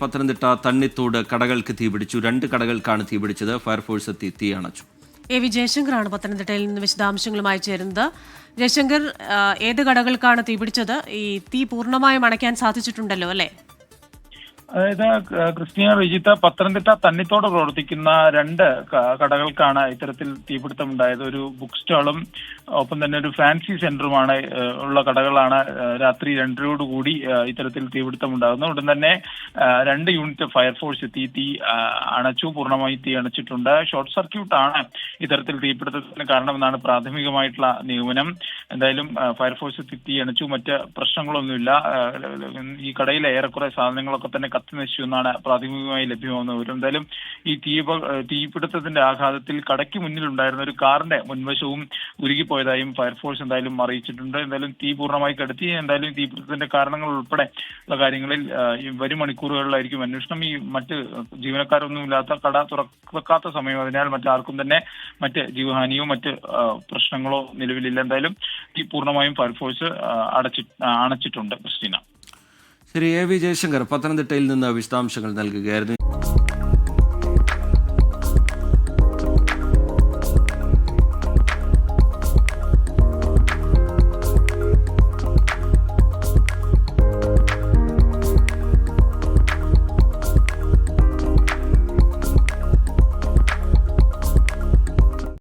പത്തനംതിട്ട തണ്ണിത്തോട് കടകൾക്ക് തീപിടിച്ചു രണ്ട് കടകൾക്കാണ് തീപിടിച്ചത് ഫയർഫോഴ്സ് എത്തി തീ അണച്ചു. എ വി ജയശങ്കറാണ് പത്തനംതിട്ടയിൽ നിന്ന് വിശദാംശങ്ങളുമായി ചേരുന്നത്. ജയശങ്കർ ഏത് കടകൾക്കാണ് തീപിടിച്ചത് ഈ തീ പൂർണമായും അണയ്ക്കാൻ സാധിച്ചിട്ടുണ്ടല്ലോ അല്ലേ? അതായത് ക്രിസ്റ്റീന റിജിത്ത പത്തനംതിട്ട തന്നിത്തോട് പ്രവർത്തിക്കുന്ന രണ്ട് കടകൾക്കാണ് ഇത്തരത്തിൽ തീപിടുത്തം ഉണ്ടായത് ഒരു ബുക്ക് സ്റ്റാളും ഒപ്പം തന്നെ ഒരു ഫാൻസി സെന്ററുമാണ് ഉള്ള കടകളാണ് രാത്രി രണ്ടരയോട് കൂടി ഇത്തരത്തിൽ തീപിടുത്തം ഉണ്ടാകുന്നത് ഉടൻ തന്നെ രണ്ട് യൂണിറ്റ് ഫയർഫോഴ്സ് എത്തി തീ അണച്ചു പൂർണമായി തീ അണച്ചിട്ടുണ്ട്. ഷോർട്ട് സർക്യൂട്ട് ആണ് ഇത്തരത്തിൽ തീപിടുത്തത്തിന് കാരണമെന്നാണ് പ്രാഥമികമായിട്ടുള്ള നിഗമനം. എന്തായാലും ഫയർഫോഴ്സ് എത്തി തീ അണച്ചു. മറ്റ് പ്രശ്നങ്ങളൊന്നുമില്ല. ഈ കടയിൽ ഏറെക്കുറെ സാധനങ്ങളൊക്കെ തന്നെ കത്തി നശിച്ചു എന്നാണ് പ്രാഥമികമായി ലഭ്യമാകുന്ന വിവരം. എന്തായാലും ഈ തീ തീപിടുത്തത്തിന്റെ ആഘാതത്തിൽ കടയ്ക്ക് മുന്നിലുണ്ടായിരുന്ന ഒരു കാറിന്റെ മുൻവശവും ഉരുകിപ്പോയതായും ഫയർഫോഴ്സ് എന്തായാലും അറിയിച്ചിട്ടുണ്ട്. എന്തായാലും തീ പൂർണമായി കടത്തി. എന്തായാലും തീപിടുത്തത്തിന്റെ കാരണങ്ങൾ ഉൾപ്പെടെ ഉള്ള കാര്യങ്ങളിൽ വരും മണിക്കൂറുകളിലായിരിക്കും അന്വേഷണം. ഈ മറ്റ് ജീവനക്കാരൊന്നും ഇല്ലാത്ത കട തുറക്കാത്ത സമയം അതിനാൽ മറ്റാർക്കും തന്നെ മറ്റ് ജീവഹാനിയോ മറ്റ് പ്രശ്നങ്ങളോ നിലവിലില്ല. എന്തായാലും തീ പൂർണമായും ഫയർഫോഴ്സ് അടച്ചി അണച്ചിട്ടുണ്ട് ക്രിസ്റ്റീന. ശരി എ വി ജയശങ്കർ പത്തനംതിട്ടയിൽ നിന്ന് വിശദാംശങ്ങൾ നൽകുകയായിരുന്നു.